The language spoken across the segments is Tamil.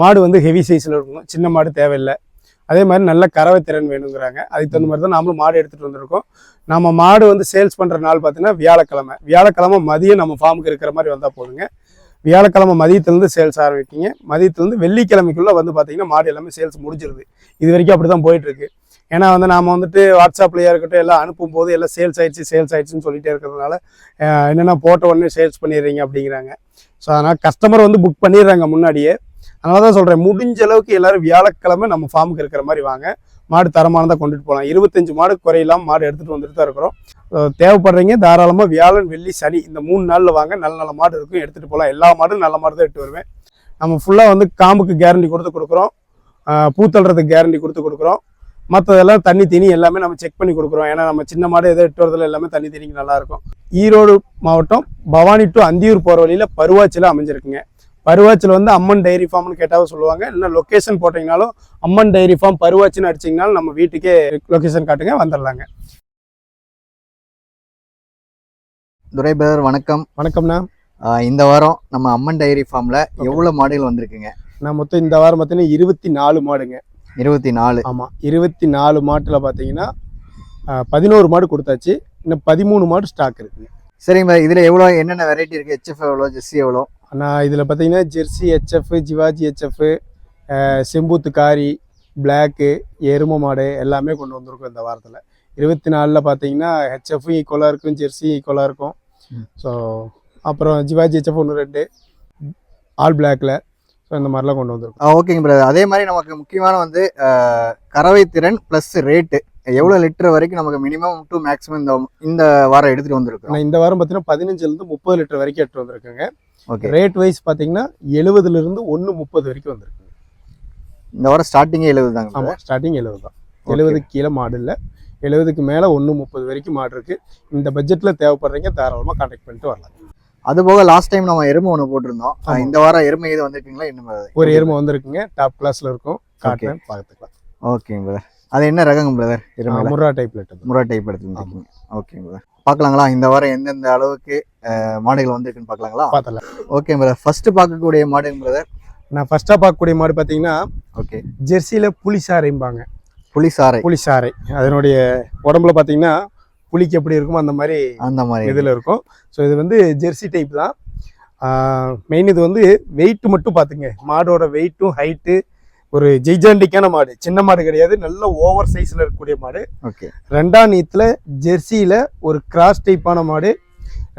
மாடு வந்து ஹெவி சைஸில் இருக்கணும் சின்ன மாடு தேவையில்லை. அதே மாதிரி நல்ல கறவை திறன் வேணுங்கிறாங்க. அதுக்கு தகுந்த மாதிரி தான் நாமளும் மாடு எடுத்துகிட்டு வந்திருக்கோம். நம்ம மாடு வந்து சேல்ஸ் பண்ணுற நாள் பார்த்தீங்கன்னா வியாழக்கிழமை. வியாழக்கிழமை மதியம் நம்ம ஃபார்முக்கு இருக்கிற மாதிரி வந்தால் போதுங்க. வியாழக்கிழமை மதியத்துலேருந்து சேல்ஸ் ஆரம்பிக்கிங்க மதியத்துலேருந்து வெள்ளிக்கிழமைக்குள்ளே வந்து பார்த்தீங்கன்னா மாடு எல்லாமே சேல்ஸ் முடிஞ்சிருது. இது வரைக்கும் அப்படி தான் போயிட்டுருக்கு. ஏன்னா வந்து நாம் வந்துட்டு வாட்ஸ்அப்லையாக இருக்கட்டும் எல்லாம் அனுப்பும் போது எல்லாம் சேல்ஸ் ஆயிடுச்சு சேல்ஸ் ஆயிடுச்சுன்னு சொல்லிட்டே இருக்கிறதுனால என்னென்ன என்னென்னா போட்ட உடனே சேல்ஸ் பண்ணிடுறீங்க அப்படிங்கிறாங்க. ஸோ அதனால் கஸ்டமர் வந்து புக் பண்ணிடுறாங்க முன்னாடியே. அதனால தான் சொல்கிறேன் முடிஞ்ச அளவுக்கு எல்லாரும் வியாழக்கிழமை நம்ம ஃபார்முக்கு இருக்கிற மாதிரி வாங்க. மாடு தரமானதாக கொண்டுட்டு போகலாம் இருபத்தஞ்சு மாடு குறையில்லாம மாடு எடுத்துகிட்டு வந்துட்டு தான் இருக்கிறோம். தேவைப்படுறீங்க தாராளமாக வியாழன் வெள்ளி சனி இந்த மூணு நாளில் வாங்க. நல்ல நல்ல மாடு இருக்கும் எடுத்துகிட்டு போகலாம் எல்லா மாடும் நல்ல மாடு தான் எடுத்து வருவேன். நம்ம ஃபுல்லாக வந்து காம்புக்கு கேரண்டி கொடுத்து கொடுக்குறோம். அஹ், பூத்தள்ளுறதுக்கு கேரண்டி கொடுத்து கொடுக்குறோம். மற்றதெல்லாம் தண்ணி தீனி எல்லாமே நம்ம செக் பண்ணி கொடுக்குறோம். ஏன்னா நம்ம சின்ன மாடு எதோ எட்டு வரதுல எல்லாமே தண்ணி தீனிக்கு நல்லா இருக்கும். ஈரோடு மாவட்டம் பவானி டு அந்தியூர் போகிற வழியில் பருவாச்சியில் அமைஞ்சிருக்குங்க. பருவாச்சியில் வந்து அம்மன் டைரி ஃபார்ம்னு கேட்டாவும் சொல்லுவாங்க. இல்லை லொக்கேஷன் போட்டிங்கனாலும் அம்மன் டைரி ஃபார்ம் பருவாச்சின்னு அடிச்சிங்கனாலும் நம்ம வீட்டுக்கே லொக்கேஷன் காட்டுங்க வந்துடலாங்க துரை பிரதர் வணக்கம். வணக்கம்ண்ணா. இந்த வாரம் நம்ம அம்மன் டைரி ஃபார்ம்ல எவ்வளவு மாடுகள் வந்திருக்குங்க? நான் மொத்தம் இந்த வாரம் பார்த்தீங்கன்னா இருபத்தி நாலு மாடுங்க. இருபத்தி நாலு ஆமாம் இருபத்தி நாலு மாட்டில் பார்த்தீங்கன்னா பதினோரு மாடு கொடுத்தாச்சு. இன்னும் பதிமூணு மாடு ஸ்டாக் இருக்குங்க. சரிங்க. இதுல எவ்வளவு என்னென்ன வெரைட்டி இருக்கு? ஹெச்எஃப் எவ்வளோ ஜெஸ்ஸி எவ்வளோ நான் இதில் பார்த்தீங்கன்னா ஜெர்சி ஹெச்எஃப் ஜிவாஜி ஹெச்எஃப் செம்பூத்து காரி பிளாக்கு எரும மாடு எல்லாமே கொண்டு வந்திருக்கோம் இந்த வாரத்தில். இருபத்தி நாலில் பார்த்தீங்கன்னா ஹெச்எஃப் ஈக்குவலாக இருக்கும் ஜெர்சி ஈக்குவலாக இருக்கும். ஸோ அப்புறம் ஜிவாஜி ஹெச்எஃப் ஒன்று ரெண்டு ஆல் பிளாக்ல ஸோ இந்த மாதிரிலாம் கொண்டு வந்திருக்கோம். ஓகேங்க பிரதர் அதே மாதிரி நமக்கு முக்கியமான வந்து கறவை திறன் ப்ளஸ் ரேட்டு எவ்வளோ லிட்டர் வரைக்கும் நமக்கு மினிமம் டு மேக்ஸிமம் இந்த இந்த வாரம் எடுத்துட்டு வந்திருக்கோம் நான் இந்த வாரம் பார்த்தீங்கன்னா பதினஞ்சுலேருந்து முப்பது லிட்டர் வரைக்கும் எடுத்து வந்திருக்கேங்க. ஓகே ரேட் வைஸ் பார்த்தீங்கன்னா எழுபதுலேருந்து ஒன்று முப்பது வரைக்கும் வந்திருக்கு இந்த வாரம் ஸ்டார்டிங்கே எழுபது தாங்க. ஆமாம் ஸ்டார்டிங் எழுபது தான். எழுபதுக்கு கீழே மாடு இல்லை. எழுபதுக்கு மேலே ஒன்று முப்பது வரைக்கும் மாடு இருக்குது இந்த பட்ஜெட்டில் தேவைப்படுறீங்க தாராளமாக கான்டாக்ட் பண்ணிட்டு வரலாம். அது போக லாஸ்ட் டைம் நம்ம எருமை ஒன்று போட்டிருந்தோம். இந்த வாரம் எருமை இது வந்திருக்கீங்களா? என்ன? ஒரு எருமை வந்திருக்குங்க. டாப் கிளாஸில் இருக்கும். காட்டுறேன் பார்த்துக்கலாம் ஓகேங்க அது என்ன ரகங்க brother Murrah type Murrah type எடுத்துருக்கீங்க ஓகேங்க பிரதர் பார்க்கலாங்களா? இந்த வாரம் எந்தெந்த அளவுக்கு மாடுகள் வந்திருக்குன்னு பார்க்கலாங்களா? பார்த்தலாம் ஓகே பிரதர் ஃபர்ஸ்ட் பார்க்கக்கூடிய மாடுங்க பிரதர் நான் ஃபர்ஸ்ட்டாக பார்க்கக்கூடிய மாடு பார்த்தீங்கன்னா ஓகே ஜெர்சியில் புளிசாரைம்பாங்க புளிசாரை புளிசாரை அதனுடைய உடம்புல பார்த்தீங்கன்னா புளிக்கு எப்படி இருக்குமோ அந்த மாதிரி அந்த மாதிரி. இதில் இருக்கும். ஸோ இது வந்து ஜெர்சி டைப் தான். மெயின் இது வந்து வெயிட் மட்டும் பார்த்துங்க மாடோட வெயிட்டும் ஹைட்டு ஒரு ஜெய்ஜாண்டிக்கான மாடு. சின்ன மாடு கிடையாது நல்ல ஓவர் சைஸில் இருக்கக்கூடிய மாடு. ஓகே. ரெண்டாம் நீத்தில் ஜெர்சியில் ஒரு கிராஸ் டைப்பான மாடு.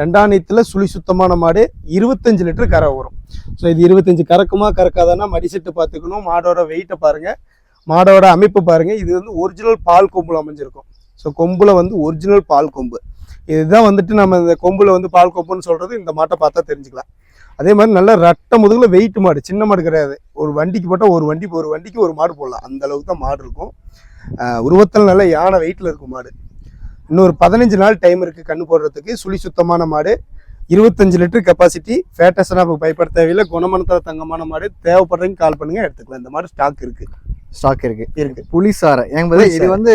ரெண்டாம் நீத்தில் சுழி சுத்தமான மாடு. இருபத்தஞ்சு லிட்டர் கரை வரும் ஸோ இது இருபத்தஞ்சு கறக்குமா கறக்காதானா மடிசெட்டு பார்த்துக்கணும். மாடோட வெயிட்டை பாருங்கள் மாடோட அமைப்பு பாருங்கள் இது வந்து ஒரிஜினல் பால் கொம்புல அமைஞ்சிருக்கும். ஸோ கொம்புல வந்து ஒரிஜினல் பால் கொம்பு. இதுதான் வந்துட்டு நம்ம இந்த கொம்புல வந்து பால் கொம்புன்னு சொல்கிறது இந்த மாட்டை பார்த்தா தெரிஞ்சுக்கலாம். அதே மாதிரி நல்லா ரட்ட முதுகில் வெயிட் மாடு சின்ன மாடு கிடையாது. ஒரு வண்டிக்கு போட்டால் ஒரு வண்டி ஒரு வண்டிக்கு ஒரு மாடு போடலாம். அந்த அளவுக்கு தான் மாடு இருக்கும். உருவத்தில் நல்ல யானை வெயிட்டில் இருக்கும் மாடு. இன்னொரு பதினஞ்சு நாள் டைம் இருக்குது கண்ணு போடுறதுக்கு. சுழி சுத்தமான மாடு. இருபத்தஞ்சு லிட்டர் கெப்பாசிட்டி ஃபேட்டஸனாக பயப்பட தேவையில்லை. குணமனத்தில் தங்கமான மாடு. தேவைப்படுறதுக்கு கால் பண்ணுங்க. எடுத்துக்கலாம். இந்த மாதிரி ஸ்டாக் இருக்குது ஸ்டாக் இருக்கு. இருக்கு. ஏங்க பிரதர் இது. வந்து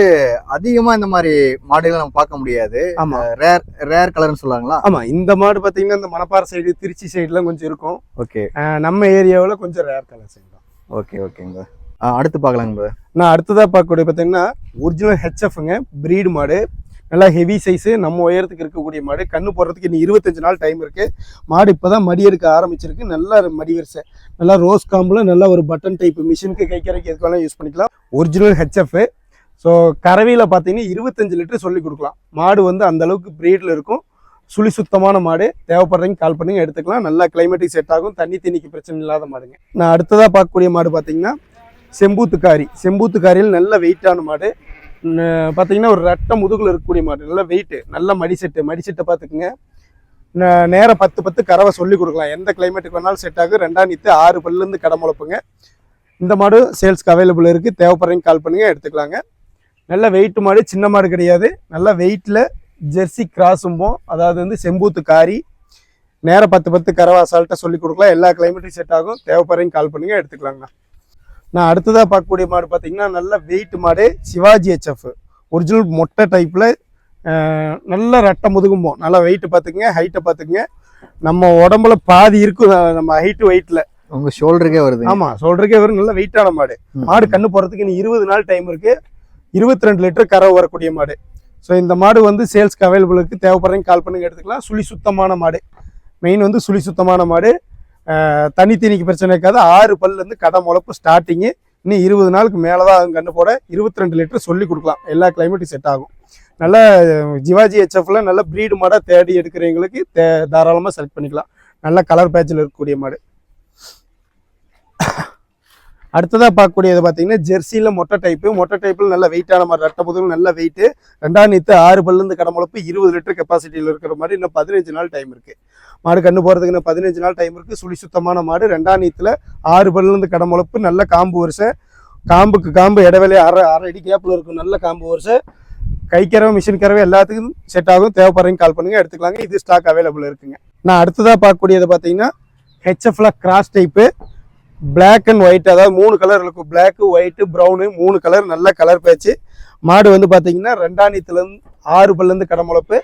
அதிகமா இந்த மாதிரி மாடுகளை நம்ம பார்க்க முடியாது. ஆமா. ரேர் ரேர் கலர்னு சொல்லுவாங்களா? ஆமா. இந்த மாடு பார்த்தீங்கன்னா இந்த மணப்பாறை சைடு திருச்சி சைடுலாம் கொஞ்சம் இருக்கும். ஓகே. நம்ம ஏரியாவில் கொஞ்சம் ரேர் கலர் சைடு தான். ஓகே ஓகேங்க. அடுத்து பார்க்கலாங்க நான் அடுத்ததாக பார்க்கக்கூடிய பார்த்தீங்கன்னா ஒரிஜினல் ஹெச்எஃப்ங்க பிரீடு மாடு. நல்லா ஹெவி சைஸு நம்ம உயரத்துக்கு இருக்கக்கூடிய மாடு. கண்ணு போடுறதுக்கு இன்னும் இருபத்தஞ்சு நாள் டைம் இருக்குது மாடு இப்போ தான் மடி எடுக்க ஆரம்பிச்சிருக்கு. நல்லா மடி வரிசை. நல்லா ரோஸ் காம்பில் நல்லா ஒரு பட்டன் டைப் மிஷினுக்கு கைக்கிறதுக்கு எதுக்கெல்லாம் வேணாலும் யூஸ் பண்ணிக்கலாம். ஒரிஜினல் ஹெச்எஃப் ஸோ கறவையில் பார்த்தீங்கன்னா இருபத்தஞ்சு லிட்டர் சொல்லி கொடுக்கலாம். மாடு வந்து அந்த அளவுக்கு ப்ரீடில் இருக்கும். சுழி சுத்தமான மாடு. தேவைப்படுறீங்க கால் பண்ணுங்க எடுத்துக்கலாம். நல்லா கிளைமேட்டிக் செட் ஆகும். தண்ணி தண்ணிக்கு பிரச்சனை இல்லாத மாடுங்க. நான் அடுத்ததாக பார்க்கக்கூடிய மாடு பார்த்தீங்கன்னா செம்பூத்துக்காரி. செம்பூத்துக்காரியில் நல்ல வெயிட்டான மாடு. பார்த்தீங்கன்னா ஒரு ரெட்டை முதுகில் இருக்கக்கூடிய மாடு நல்ல வெயிட்டு நல்ல மடிசெட்டு மடிசெட்டை பார்த்துக்குங்க ந- பத்து பத்து கறவை சொல்லி கொடுக்கலாம். எந்த கிளைமேட்டுக்கு வேணாலும் செட் ஆகும் ரெண்டாம் நீத்து ஆறு பல்லுலேருந்து கடை முளைப்புங்க. இந்த மாடு சேல்ஸ்க்கு அவைலபிள் இருக்குது தேவைப்படுறீங்க கால் பண்ணுங்கள் எடுத்துக்கலாங்க. நல்ல வெயிட் மாடு சின்ன மாடு கிடையாது. நல்ல வெயிட்டில் ஜெர்சி கிராஸும்போம் அதாவது வந்து செம்பூத்து காரி. நேரம் பத்து பத்து கறவை அசால்ட்டாக சொல்லி கொடுக்கலாம். எல்லா கிளைமேட்டுக்கும் செட் ஆகும். தேவைப்படுறீங்க கால் பண்ணுங்கள் எடுத்துக்கலாங்கண்ணா. நான் அடுத்ததாக பார்க்கக்கூடிய மாடு பார்த்தீங்கன்னா நல்ல வெயிட் மாடு சிவாஜி ஹெச்எஃப் ஒரிஜினல் மொட்டை டைப்பில் நல்ல ரெட்டை முதுகும்போம் நல்லா வெயிட்டு பார்த்துக்குங்க ஹைட்டை பார்த்துக்குங்க. நம்ம உடம்புல பாதி இருக்கும் நம்ம ஹைட்டு வெயிட்டில் உங்க ஷோல்டருக்கே வருது. ஆமா சொல்றதுக்கே வெறும் நல்ல வெயிட்டான மாடு. மாடு கண்ணு போறதுக்கு இன்னும் இருபது நாள் டைம் இருக்கு. இருபத்தி ரெண்டு லிட்டர் கறவை வரக்கூடிய மாடு. ஸோ இந்த மாடு வந்து சேல்ஸ்க்கு அவைலபிளுக்கு தேவைப்படுறீங்க கால் பண்ணுங்க எடுத்துக்கலாம். சுழி சுத்தமான மாடு. மெயின் வந்து சுழி சுத்தமான மாடு. தனித்தீனிக்கு பிரச்சனை இருக்காது. ஆறு பல்லேருந்து கடை முளப்பு ஸ்டார்டிங்கு இன்னும் இருபது நாளுக்கு மேலே தான் ஆகும் கண்ணு போட இருபத்தி ரெண்டு லிட்டர் சொல்லி கொடுக்கலாம். எல்லா கிளைமேட்டும் செட் ஆகும். நல்ல ஜிவாஜி ஹெச்எஃப்ல நல்ல ப்ரீடு மாடாக தேடி எடுக்கிறவங்களுக்கு தே தாராளமாக செலக்ட் பண்ணிக்கலாம். நல்ல கலர் பேட்சில் இருக்கக்கூடிய மாடு. அடுத்ததாக பார்க்கக்கூடியது பார்த்தீங்கன்னா ஜெர்சியில் மொட்டை டைப்பு மொட்டை டைப்பில் நல்ல வெயிட்டான மாதிரி ரெட்டை முதல் நல்ல வெயிட்டு ரெண்டாம் நீத்து ஆறு பல்லுந்து கடமுழப்பு இருபது லிட்டர் கெப்பாசிட்டியில் இருக்கிற மாதிரி இன்னும் பதினஞ்சு நாள் டைம் இருக்குது மாடு கண்ணு போகிறதுக்குன்னு பதினஞ்சு நாள் டைம் இருக்குது சுழி சுத்தமான மாடு. ரெண்டாம் நீத்தில் ஆறு பல்லேருந்து கடமுளப்பு நல்ல காம்பு வருஷம் காம்புக்கு காம்பு இடைவெளி அரை அரை அடி கேப்பில் இருக்கும். நல்ல காம்பு வருஷம் கை கறவை மிஷின் கறவை எல்லாத்துக்கும் செட் ஆகும். தேவைப்படுறீங்க கால் பண்ணுங்கள் எடுத்துக்கலாங்க. இது ஸ்டாக் அவைலபிள் இருக்குங்க. நான் அடுத்ததாக பார்க்கக்கூடியது பார்த்தீங்கன்னா ஹெச்எஃப்ல cross type black and white அதாவது மூணு கலர் இருக்கும். பிளாக்கு ஒயிட்டு ப்ரௌனு மூணு கலர் நல்ல கலர் பேச்சு மாடு வந்து பார்த்தீங்கன்னா ரெண்டாணித்துலேருந்து ஆறு பல்லேருந்து கடமுளப்பு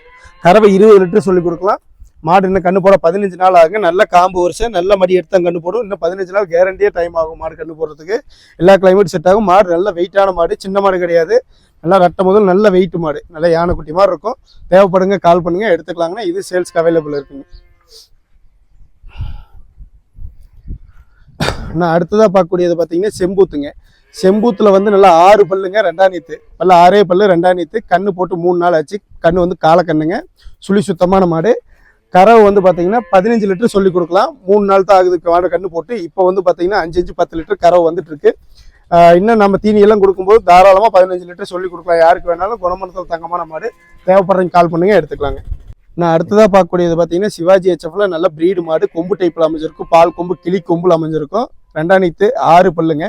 கறவை இருபது லிட்டர் சொல்லி கொடுக்கலாம். மாடு இன்னும் கண்ணு போட பதினஞ்சு நாள் ஆகும் நல்ல காம்பு வருஷம். நல்ல மடி எடுத்து கண்ணு போடும். இன்னும் பதினஞ்சு நாள் கேரண்டியே டைம் ஆகும் மாடு கண்ணு போடுறதுக்கு. எல்லா கிளைமேட் செட் ஆகும். மாடு நல்ல வெயிட்டான மாடு. சின்ன மாடு கிடையாது. நல்லா ரட்டை முதல் நல்ல வெயிட் மாடு. நல்ல யானைக்குட்டி மாதிரி இருக்கும். தேவைப்படுங்க கால் பண்ணுங்க எடுத்துக்கலாங்கன்னா இது சேல்ஸ்க்கு அவைலபிள் இருக்குங்க. நான் அடுத்ததாக பார்க்கக்கூடியது பார்த்தீங்கன்னா செம்பூத்துங்க. செம்பூத்தில் வந்து நல்லா ஆறு பல்லுங்க ரெண்டாம் நீத்து. பல்ல ஆறே பல்லு ரெண்டாம் நீத்து. கண்ணு போட்டு மூணு நாள் ஆச்சு. கண்ணு வந்து காலை கண்ணுங்க சுழி சுத்தமான மாடு. கறவை வந்து பார்த்தீங்கன்னா பதினஞ்சு லிட்டர் சொல்லி கொடுக்கலாம். மூணு நாள் தான் ஆகுது வாட கண்ணு போட்டு. இப்போ வந்து பார்த்தீங்கன்னா அஞ்சு அஞ்சு பத்து லிட்டர் கறவை வந்துட்டு இருக்கு. இன்னும் நம்ம தீனியெல்லாம் கொடுக்கும்போது தாராளமாக பதினஞ்சு லிட்டர் சொல்லி கொடுக்கலாம். யாருக்கு வேணாலும் குணமனத்தில் தங்கமான மாடு. தேவைப்படுறீங்க கால் பண்ணுங்க எடுத்துக்கலாங்க. நான் அடுத்ததாக பார்க்கக்கூடியது பார்த்தீங்கன்னா சிவாஜி ஹெச்எஃப்ல நல்ல ப்ரீடு மாடு. கொம்பு டைப்பில் அமைஞ்சிருக்கும். பால் கொம்பு கிளி கொம்புல அமைஞ்சிருக்கும். ரெண்டாம் நீத்து ஆறு பல்லுங்க.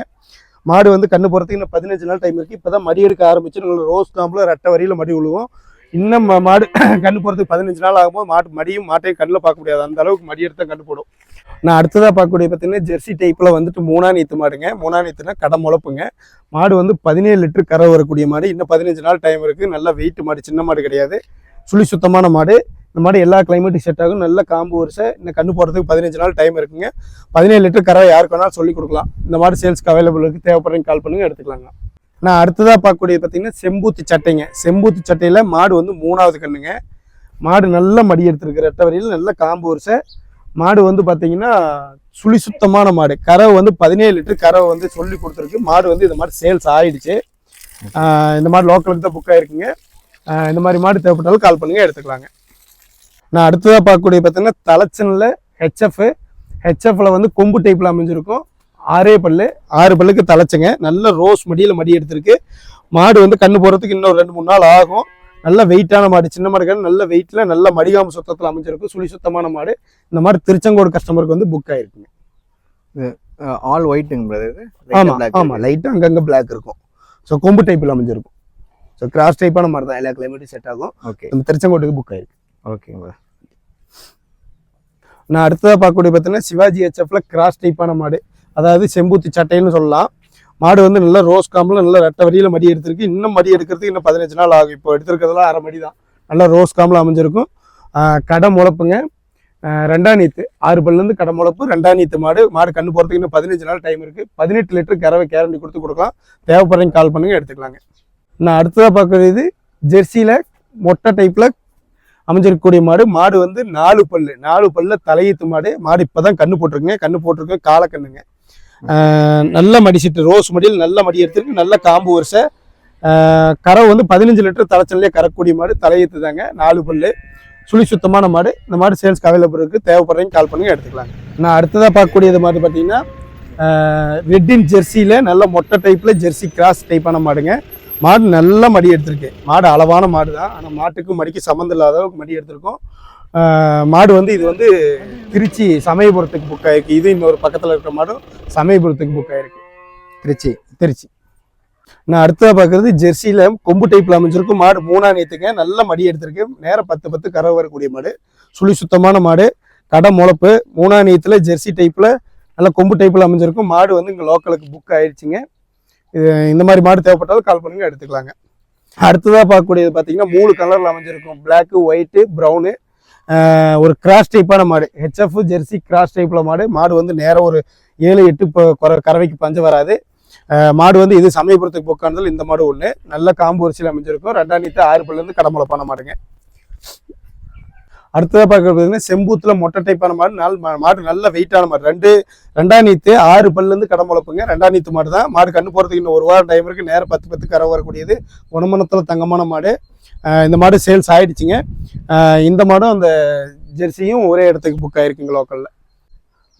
மாடு வந்து கண்ணு போகிறதுக்கு இன்னும் பதினஞ்சு நாள் டைம் இருக்குது இப்போ தான் மடி எடுக்க ஆரம்பிச்சு நல்ல ரோஸ் காம்பில் ரெட்டை வரியில் மடி விழுவோம் இன்னும் மாடு கண்ணு போகிறதுக்கு பதினஞ்சு நாள் ஆகும்போது மாட்டு மடியும் மாட்டையும் கண்ணில் பார்க்க முடியாது. அந்த அளவுக்கு மடி எடுத்தால் கண்டு போடும். நான் அடுத்ததாக பார்க்கக்கூடிய பார்த்தீங்கன்னா ஜெர்சி டைப்பில் வந்துட்டு மூணா நீத்து மாடுங்க. மூணா நீத்துனா கடை முளப்புங்க. மாடு வந்து பதினேழு லிட்டர் கரை வரக்கூடிய மாடு. இன்னும் பதினஞ்சு நாள் டைம் இருக்குது நல்ல வெயிட் மாடு சின்ன மாடு கிடையாது. சுழி சுத்தமான மாடு. இந்த மாடு எல்லா கிளைமேட்டுக்கு செட் ஆகும். நல்ல காம்பு வருஷம் இன்னும் கண்ணு போகிறதுக்கு பதினஞ்சு நாள் டைம் இருக்குங்க. பதினேழு லிட்டர் கரை யாருக்கு வேணாலும் சொல்லி கொடுக்கலாம். இந்த மாடு சேல்ஸ்க்கு அவைலபிள் இருக்குது தேவைப்படுறீங்க கால் பண்ணுங்க எடுத்துக்கலாங்க. நான் அடுத்ததாக பார்க்கக்கூடியது பார்த்தீங்கன்னா செம்பூத்து சட்டைங்க. செம்பூத்து சட்டையில் மாடு வந்து மூணாவது கண்ணுங்க. மாடு நல்ல மடி எடுத்திருக்கு ரெட்டை வரையில் நல்ல காம்பு வருஷம் மாடு வந்து பார்த்தீங்கன்னா சுழி சுத்தமான மாடு. கறவை வந்து பதினேழு லிட்டர் கறவை வந்து சொல்லி கொடுத்துருக்கு. மாடு வந்து இந்த மாதிரி சேல்ஸ் ஆகிடுச்சு இந்த மாதிரி லோக்கலுக்கு தான் புக் ஆகிருக்குங்க இந்த மாதிரி மாடு தேவைப்பட்டாலும் கால் பண்ணுங்கள் எடுத்துக்கலாங்க. நான் அடுத்ததாக பார்க்கக்கூடிய பார்த்தீங்கன்னா தலைச்சனில் ஹெச்எஃப் ஹெச்எஃப்ல வந்து கொம்பு டைப்பில் அமைஞ்சிருக்கும். ஆறே பல்லு ஆறு பல்லுக்கு தலைச்சுங்க. நல்ல ரோஸ் மடியில் மடி எடுத்திருக்கு. மாடு வந்து கண்ணு போகிறதுக்கு இன்னும் ரெண்டு மூணு நாள் ஆகும். நல்ல வெயிட்டான மாடு சின்ன மாடு கிடையாது, நல்ல வெயிட்டில் நல்ல மடிகாம சுத்தத்தில் அமைஞ்சிருக்கும். சுழி சுத்தமான மாடு. இந்த மாதிரி திருச்செங்கோடு கஸ்டமருக்கு வந்து புக் ஆயிருக்குங்க. ஆல் ஒயிட்டுங்க பிரதர் ஆமாம் ஆமாம் லைட்டாக அங்கங்கே பிளாக் இருக்கும். ஸோ கொம்பு டைப்பில் அமைஞ்சிருக்கும். ஸோ கிராஸ் டைப்பான மாதிரி தான் எல்லா கிளைமேட்டும் செட் ஆகும். ஓகே நம்ம திருச்செங்கோட்டுக்கு புக் ஆயிருக்கு. ஓகேங்க. நான் அடுத்ததாக பார்க்கக்கூடிய பார்த்தீங்கன்னா சிவாஜி ஹெச்எஃப்ல கிராஸ் டைப்பான மாடு. அதாவது செம்பூத்தி சட்டைன்னு சொல்லலாம். மாடு வந்து நல்ல ரோஸ் காம்பில் நல்ல ரெட்டை வரியில் மடி எடுத்திருக்கு. இன்னும் மடி எடுக்கிறதுக்கு இன்னும் பதினஞ்சு நாள் ஆகும். இப்போ எடுத்திருக்கிறதுலாம் அரை மடி தான். நல்லா ரோஸ் காம்பில் அமைஞ்சிருக்கும். கடை முளப்புங்க. ரெண்டாம் நீத்து. ஆறு பல்லேருந்து கடை முளப்பு ரெண்டாம் நீத்து மாடு. மாடு கண்ணு போகிறதுக்கு இன்னும் பதினஞ்சு நாள் டைம் இருக்குது பதினெட்டு லிட்டர் கறவை கேரண்டி கொடுத்து கொடுக்கலாம். தேவைப்படுறீங்க கால் பண்ணுங்க எடுத்துக்கலாங்க. நான் அடுத்ததாக பார்க்குறது ஜெர்சியில் மொட்டை டைப்பில் அமைஞ்சிருக்கக்கூடிய மாடு. மாடு வந்து நாலு பல்லு. நாலு பல்ல தலையீத்து மாடு. மாடு இப்பதான் கண்ணு போட்டிருக்குங்க. கண்ணு போட்டிருக்கு காலக்கண்ணுங்க. ஆஹ் நல்ல மடி சிட்டு ரோஸ் மடியில் நல்ல மடி எடுத்திருக்கு நல்ல காம்பு வருஷ கரை வந்து பதினஞ்சு லிட்டர் தலைச்சல்லே கறக்கூடிய மாடு தலையத்து தாங்க நாலு பல்லு. சுழி சுத்தமான மாடு. இந்த மாடு சேல்ஸ்க்கு அவைலபிள் இருக்குது தேவைப்படுறீங்க கால் பண்ணுங்க எடுத்துக்கலாங்க. நான் அடுத்ததாக பார்க்கக்கூடியது மாடு பார்த்தீங்கன்னா ரெட்டின் ஜெர்சியில் நல்ல மொட்டை டைப்பில் ஜெர்சி கிராஸ் டைப்பான மாடுங்க. மாடு நல்ல மடி எடுத்திருக்கு. மாடு அளவான மாடு தான் ஆனால் மாட்டுக்கும் மடிக்கு சம்மந்தம் இல்லாத அளவுக்கு மடி எடுத்திருக்கோம். மாடு வந்து இது வந்து திருச்சி சமயபுரத்துக்கு புக் ஆயிருக்கு. இது இன்னொரு பக்கத்தில் இருக்கிற மாடும் சமயபுரத்துக்கு புக் ஆயிருக்கு. திருச்சி திருச்சி. நான் அடுத்ததாக பார்க்குறது ஜெர்சியில் கொம்பு டைப்பில் அமைஞ்சிருக்கும் மாடு. மூணா நேற்றுங்க நல்ல மடி எடுத்திருக்கு. நேரம் பத்து பத்து கரை வரக்கூடிய மாடு. சுழி சுத்தமான மாடு. கடை முளப்பு. மூணா நேத்துல ஜெர்சி டைப்பில் நல்ல கொம்பு டைப்பில் அமைஞ்சிருக்கும். மாடு வந்து இங்கே லோக்கலுக்கு புக் ஆயிடுச்சுங்க. இது இந்த மாதிரி மாடு தேவைப்பட்டாலும் கால் பண்ணுங்க எடுத்துக்கலாங்க. அடுத்ததாக பார்க்கக்கூடியது பார்த்தீங்கன்னா மூணு கலரில் அமைஞ்சிருக்கும். பிளாக்கு ஒயிட்டு ப்ரௌனு ஒரு கிராஸ் டைப்பான மாடு. ஹெச்எஃப் ஜெர்சி கிராஸ் டைப்பில் மாடு. மாடு வந்து நேரம் ஒரு ஏழு எட்டு இப்போ குற- கறவைக்கு பஞ்சம் வராது. மாடு வந்து இது சமயபுரத்துக்கு போக்கானதில் இந்த மாடு ஒன்று நல்ல காம்பு வரிசையில் அமைஞ்சிருக்கும். ரெண்டாம் நீத்து ஆறு பல்லேருந்து கடமுளப்பான மாடுங்க அடுத்ததாக பார்க்கறது செம்பூத்தில் மொட்டை டைப்பான மாடு. நாலு மா- மாடு நல்ல வெயிட்டான மாடு. ரெண்டு ரெண்டாம் நீத்து ஆறு பல்லேருந்து கடமுளப்புங்க ரெண்டாம் நீத்து மாடு தான் மாடு கண்ணு போகிறதுக்கு இன்னும் ஒரு வாரம் டைம் இருக்குது நேரம் பத்து பத்து கரை வரக்கூடியது. குணமனத்தில் தங்கமான மாடு. இந்த மாடு சேல்ஸ் ஆயிடுச்சுங்க. இந்த மாடும் அந்த ஜெர்சியும் ஒரே இடத்துக்கு புக் ஆயிருக்குங்க லோக்கலில்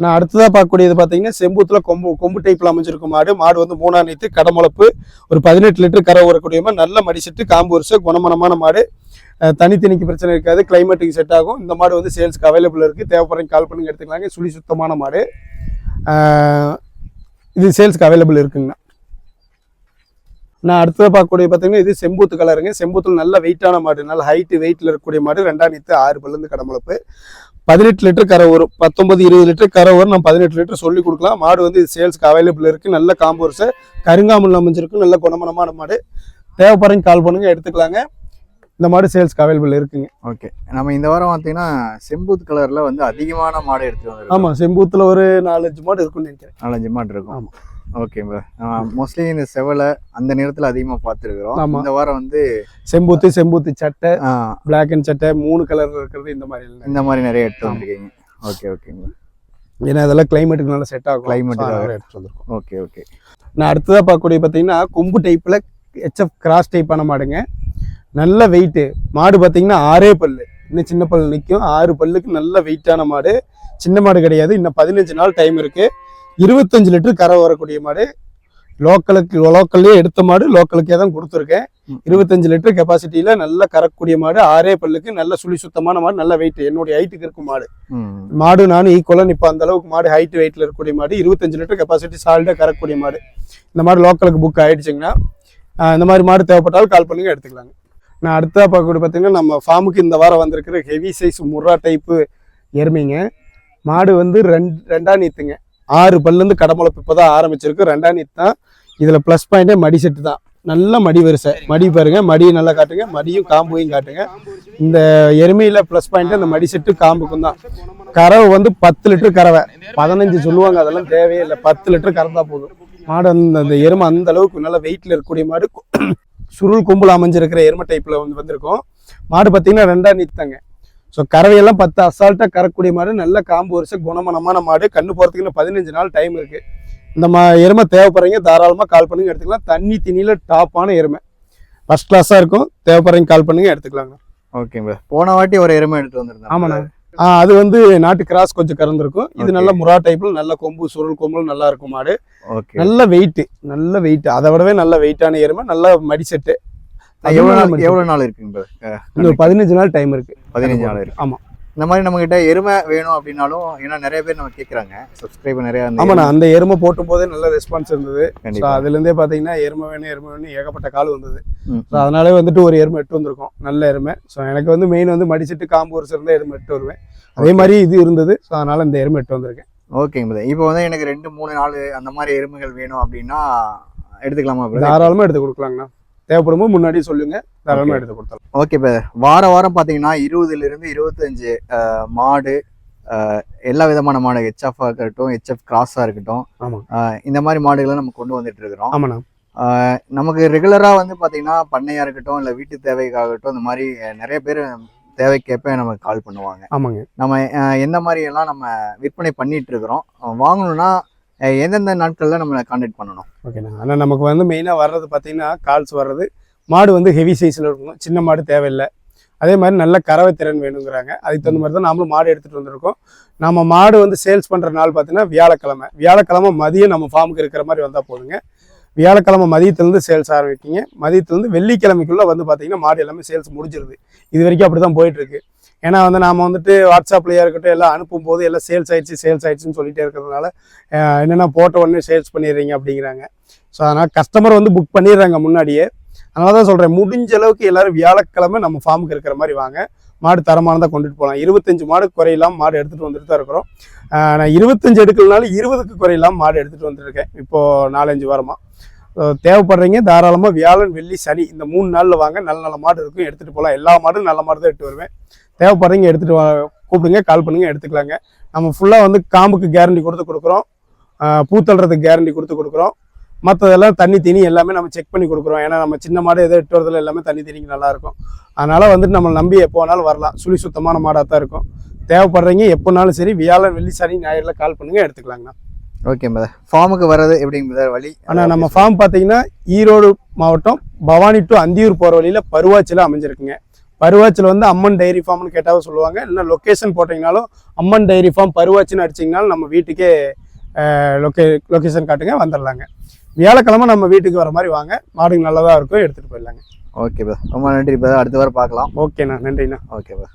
நான் அடுத்ததாக பார்க்கக்கூடியது பார்த்தீங்கன்னா செம்பூத்தில் கொம்பு கொம்பு டைப்பில் அமைஞ்சிருக்கும் மாடு. மாடு வந்து மூணாம் நீத்து கடமுளப்பு ஒரு பதினெட்டு லிட்டர் கரை ஊறக்கூடிய மாதிரி நல்ல மடிச்சிட்டு காம்பு வருஷம் குணமனமான மாடு. தனித்தனிக்கு பிரச்சனை இருக்காது. கிளைமேட்டுக்கு செட் ஆகும். இந்த மாடு வந்து சேல்ஸ்க்கு அவைலபிள் இருக்குது தேவைப்படுறீங்க கால் பண்ணுங்க எடுத்துக்கலாங்க. சுழி சுத்தமான மாடு. இது சேல்ஸ்க்கு அவைலபிள் இருக்குங்கண்ணா நான் அடுத்தது பார்க்கக்கூடிய பார்த்தீங்கன்னா இது செம்பூத்து கலருங்க. செம்பூத்தில் நல்ல வெயிட்டான மாடு. நல்ல ஹைட்டு வெயிட்டில் இருக்கக்கூடிய மாடு. ரெண்டாம் நீத்து ஆறு பல்லுந்து கடமுளப்பு பதினெட்டு லிட்டர் கரை வரும் பத்தொன்பது இருபது லிட்டர் கரை வரும் நம்ம பதினெட்டு லிட்டர் சொல்லி கொடுக்கலாம். மாடு வந்து இது சேல்ஸ்க்கு அவைலபிள் இருக்குது நல்ல காம்பு வருஷம் கருங்காமல் அமைஞ்சிருக்கு. நல்ல குணமனமான மாடு. தேவைப்படுறீங்க கால் பண்ணுங்க எடுத்துக்கலாங்க. இந்த மாடு சேல்ஸ்க்கு அவைலபிள் இருக்குங்க. ஓகே நம்ம இந்த வாரம் பார்த்தீங்கன்னா செம்பூத் கலர்ல வந்து அதிகமான மாடு எடுத்துட்டு வந்திருக்கோம். ஆமா செம்பூத்துல ஒரு நாலஞ்சு மாடு இருக்கும்னு நினைக்கிறேன். நாலஞ்சு மாடு இருக்கும். ஆமா. ஓகே மோஸ்ட்லி இந்த செவலை அந்த நேரத்துல அதிகமா பார்த்துருக்குறோம். இந்த வாரம் வந்து செம்பூத்து செம்பூத்து சட்டை பிளாக் அண்ட் சட்டை மூணு கலர் இருக்கிறது இந்த மாதிரி இல்லை இந்த மாதிரி நிறைய எடுத்து வந்திருக்கீங்க. ஓகே ஓகேங்க ஏன்னா அதெல்லாம் கிளைமேட்டுக்கு நல்லா செட் ஆகும். அதனால எடுத்துட்டு வந்திருக்கோம். ஓகே ஓகே நான் அடுத்ததாக பார்க்கக்கூடிய பார்த்தீங்கன்னா கொம்பு டைப்பில் ஹெச்எஃப் கிராஸ் டைப்பான மாடுங்க. நல்ல வெயிட்டு மாடு பார்த்தீங்கன்னா ஆறே பல்லு. இன்னும் சின்ன பல்லு நிற்கும் ஆறு பல்லுக்கு நல்ல வெயிட்டான மாடு. சின்ன மாடு கிடையாது. இன்னும் பதினஞ்சு நாள் டைம் இருக்குது இருபத்தஞ்சு லிட்டர் கரை வரக்கூடிய மாடு. லோக்கலுக்கு லோக்கல்லே எடுத்த மாடு லோக்கலுக்கே தான் கொடுத்துருக்கேன். இருபத்தஞ்சு லிட்டர் கெப்பாசிட்டியில் நல்ல கறக்கூடிய மாடு ஆறே பல்லுக்கு நல்ல சுழி சுத்தமான மாடு நல்ல வெயிட் என்னுடைய ஹைட்டுக்கு இருக்கும் மாடு. மாடு நானும் ஈக்குவலாக இப்போ அந்த அளவுக்கு மாடு ஹைட் வெயிட்டில் இருக்கக்கூடிய மாடு இருபத்தஞ்சு லிட்டர் கெப்பாசிட்டி சால்டாக கறக்கக்கூடிய மாடு. இந்த மாடு லோக்கலுக்கு புக் ஆயிடுச்சுங்கன்னா இந்த மாதிரி மாடு தேவைப்பட்டாலும் கால் பண்ணுங்க எடுத்துக்கலாங்க. நான் அடுத்தா பார்க்கக்கூடிய பார்த்தீங்கன்னா நம்ம ஃபார்முக்கு இந்த வாரம் வந்திருக்கிற ஹெவி சைஸ் முர்ரா டைப்பு எருமைங்க மாடு வந்து ரெண்டு ரெண்டாம் நீத்துங்க. ஆறு பல்லுந்து கடமுளப்பு இப்போ தான் ஆரம்பிச்சிருக்கு. ரெண்டாம் நீத்து தான். இதில் ப்ளஸ் பாயிண்டே மடி செட்டு தான். நல்ல மடி வரிசை. மடி பாருங்க. மடியை நல்லா காட்டுங்க. மடியும் காம்பையும் காட்டுங்க. இந்த எருமையில் ப்ளஸ் பாயிண்ட் அந்த மடி செட்டு காம்புக்கும் தான். கறவை வந்து பத்து லிட்டர் கறவை. பதினஞ்சு சொல்லுவாங்க. அதெல்லாம் தேவையே இல்லை. பத்து லிட்டர் கறந்தா போதும். மாடு அந்த அந்த எருமை அந்த அளவுக்கு நல்லா வெயிட்ல இருக்கக்கூடிய மாடு. சுருள் கும்பல் அமைஞ்சிருக்கிற எருமை டைப்ல வந்து வந்திருக்கும். மாடு பார்த்தீங்கன்னா ரெண்டா நீத்தாங்க ஸோ கறவையெல்லாம் பத்து அசால்ட்டாக கறக்கூடிய மாடு நல்ல காம்பு வருஷம் குணமனமான மாடு. கண்ணு போகிறதுக்கு இன்னும் பதினஞ்சு நாள் டைம் இருக்கு. இந்த மா எருமை தேவைப்படுறீங்க தாராளமாக கால் பண்ணுங்க எடுத்துக்கலாம். தண்ணி திணியில டாப்பான எருமை. ஃபர்ஸ்ட் கிளாஸாக இருக்கும். தேவைப்படுறீங்க கால் பண்ணுங்க எடுத்துக்கலாங்க. ஓகே போன வாட்டி ஒரு எருமை எடுத்து வந்திருந்தேன். ஆமாண்ணா அது வந்து நாட்டு கிராஸ் கொஞ்சம் கறந்துருக்கும். இது நல்ல முறா டைப்ல நல்ல கொம்பு சுருள் கொம்புல நல்லா இருக்கும் மாடு. ஓகே நல்ல வெயிட் நல்ல வெயிட் அதை விடவே நல்ல வெயிட்டான எருமை நல்ல மடி செட்டு எவ்வளவு நாள் இருக்குங்க? இன்னும் பதினஞ்சு நாள் டைம் இருக்கு. பதினஞ்சு நாள் இருக்கு. ஆமா. இந்த மாதிரி நம்ம கிட்ட எருமை வேணும் அப்படின்னாலும் ஏன்னா நிறைய பேர் நம்ம கேக்குறாங்க. சப்ஸ்கிரைபர் நிறைய ஆமாண்ணா அந்த எருமை போட்டும் போதே நல்ல ரெஸ்பான்ஸ் இருந்தது. ஸோ கண்டிப்பா. அதுல இருந்தே பாத்தீங்கன்னா எருமை வேணும் எருமை வேணும் ஏகப்பட்ட கால் வந்தது. ஸோ அதனாலே வந்துட்டு ஒரு எருமை எட்டு வந்திருக்கோம். நல்ல எருமை. ஸோ எனக்கு வந்து மெயின் வந்து மடிச்சிட்டு காம்பு ஒரு சிறந்த எருமை எட்டு வருவேன். அதே மாதிரி இது இருந்தது. ஸோ அதனால இந்த எருமை எட்டு வந்திருக்கேன். ஓகேங்க brother. இப்போ வந்து எனக்கு ரெண்டு மூணு நாலு அந்த மாதிரி எருமைகள் வேணும் அப்படின்னா எடுத்துக்கலாமா brother? தாராளமா எடுத்து கொடுக்கலாங்கண்ணா. தேவைப்படும்போது முன்னாடியே சொல்லுங்க. தாராளமா Okay. எடுத்து கொடுத்தலாம் ஓகே பிரதர் வார வாரம் பார்த்தீங்கன்னா இருபதுல இருந்து இருபத்தஞ்சு மாடு எல்லா விதமான மாடு ஹெச்எஃப் இருக்கட்டும் ஹெச்எஃப் கிராஸாக இருக்கட்டும் இந்த மாதிரி மாடுகளை நம்ம கொண்டு வந்துட்டு இருக்கிறோம். ஆமாண்ணா நமக்கு ரெகுலராக வந்து பார்த்தீங்கன்னா பண்ணையா இருக்கட்டும் இல்லை வீட்டு தேவைக்காகட்டும் இந்த மாதிரி நிறைய பேர் தேவைக்கேற்ப நமக்கு கால் பண்ணுவாங்க. ஆமாங்க. நம்ம எந்த மாதிரி எல்லாம் நம்ம விற்பனை பண்ணிட்டு இருக்கிறோம். வாங்கணும்னா எந்தெந்த நாட்களில் நம்ம கான்டாக்ட் பண்ணணும்? ஓகேண்ணா ஆனால் நமக்கு வந்து மெயினாக வர்றது பார்த்தீங்கன்னா கால்ஸ் வர்றது. மாடு வந்து ஹெவி சைஸில் இருக்கணும். சின்ன மாடு தேவையில்லை. அதே மாதிரி நல்ல கறவை திறன் வேணுங்கிறாங்க. அதுக்கு தகுந்த மாதிரி தான் நாமளும் மாடு எடுத்துகிட்டு வந்திருக்கோம். நம்ம மாடு வந்து சேல்ஸ் பண்ணுற நாள் பார்த்தீங்கன்னா வியாழக்கிழமை. வியாழக்கிழமை மதியம் நம்ம ஃபார்முக்கு இருக்கிற மாதிரி வந்தால் போதுங்க. வியாழக்கிழமை மதியத்துலேருந்து சேல்ஸ் ஆரம்பிக்கிங்க மதியத்துலேருந்து வெள்ளிக்கிழமைக்குள்ளே வந்து பார்த்தீங்கன்னா மாடு எல்லாமே சேல்ஸ் முடிஞ்சிருது. இது வரைக்கும் அப்படி தான் போயிட்டுருக்கு ஏன்னா வந்து நாம் வந்துட்டு வாட்ஸ்அப்லையா இருக்கட்டும் எல்லாம் அனுப்பும்போது எல்லாம் சேல்ஸ் ஆயிடுச்சு சேல்ஸ் ஆயிடுச்சுன்னு சொல்லிட்டே இருக்கிறதுனால என்னென்ன என்னென்னா போட்ட உடனே சேல்ஸ் பண்ணிடுறீங்க அப்படிங்கிறாங்க. ஸோ அதனால் கஸ்டமர் வந்து புக் பண்ணிடுறாங்க முன்னாடியே. அதனால தான் சொல்கிறேன் முடிஞ்ச அளவுக்கு எல்லோரும் வியாழக்கிழமை நம்ம ஃபார்முக்கு இருக்கிற மாதிரி வாங்க. மாடு தரமானதாக கொண்டுட்டு போகலாம் இருபத்தஞ்சு மாடு குறையிலாம் மாடு எடுத்துகிட்டு வந்துட்டு தான் இருக்கிறோம். நான் இருபத்தஞ்சு எடுக்கலனாலும் இருபதுக்கு குறையில்லாம மாடு எடுத்துகிட்டு வந்துருக்கேன். இப்போது நாலஞ்சு வாரமாக தேவைப்படுறீங்க தாராளமாக வியாழன் வெள்ளி சனி இந்த மூணு நாளில் வாங்க. நல்ல நல்ல மாடு இருக்கும் எடுத்துகிட்டு போகலாம் எல்லா மாடும் நல்ல மாடு தான் எடுத்து வருவேன். தேவைப்படுறீங்க எடுத்துகிட்டு வா கூப்பிடுங்க கால் பண்ணுங்க எடுத்துக்கலாங்க. நம்ம ஃபுல்லாக வந்து காம்புக்கு கேரண்டி கொடுத்து கொடுக்குறோம். ஆஹ் பூ தள்ளுறதுக்கு கேரண்டி கொடுத்து கொடுக்குறோம். மற்றதெல்லாம் தண்ணி தீனி எல்லாமே நம்ம செக் பண்ணி கொடுக்குறோம். ஏன்னா நம்ம சின்ன மாடு எதோ எட்டு வரதுல எல்லாமே தண்ணி தீனிக்கு நல்லா இருக்கும். அதனால வந்துட்டு நம்ம நம்பி எப்போ வேணாலும் வரலாம். சுழி சுத்தமான மாடாக தான் இருக்கும். தேவைப்படுறீங்க எப்போனாலும் சரி வியாழன் வெள்ளி சனி ஞாயிறுல கால் பண்ணுங்க எடுத்துக்கலாங்கண்ணா. ஓகே பிரதர் ஃபார்முக்கு வர்றது எப்படிங்க பிரதர் வழி? ஆனால் நம்ம ஃபார்ம் பார்த்தீங்கன்னா ஈரோடு மாவட்டம் பவானி டு அந்தியூர் போகிற வழியில் பருவாச்சியில் அமைஞ்சிருக்குங்க. பருவாச்சியில் வந்து அம்மன் டைரி ஃபார்ம்னு கேட்டாலும் சொல்லுவாங்க. இல்லை லொக்கேஷன் போட்டிங்கனாலும் அம்மன் டைரி ஃபார்ம் பருவாச்சின்னு அடிச்சிங்கனாலும் நம்ம வீட்டுக்கே லொக்கே லொக்கேஷன் காட்டுங்க வந்துடலாங்க வியாழக்கிழமை நம்ம வீட்டுக்கு வர மாதிரி வாங்க. மாடுங்க நல்லதாக இருக்கும் எடுத்துகிட்டு போயிடலாங்க. ஓகே பிரதர் ரொம்ப நன்றி பிரதர் அடுத்த வாரம் பார்க்கலாம். ஓகேண்ணா நன்றிண்ணா. Okay brother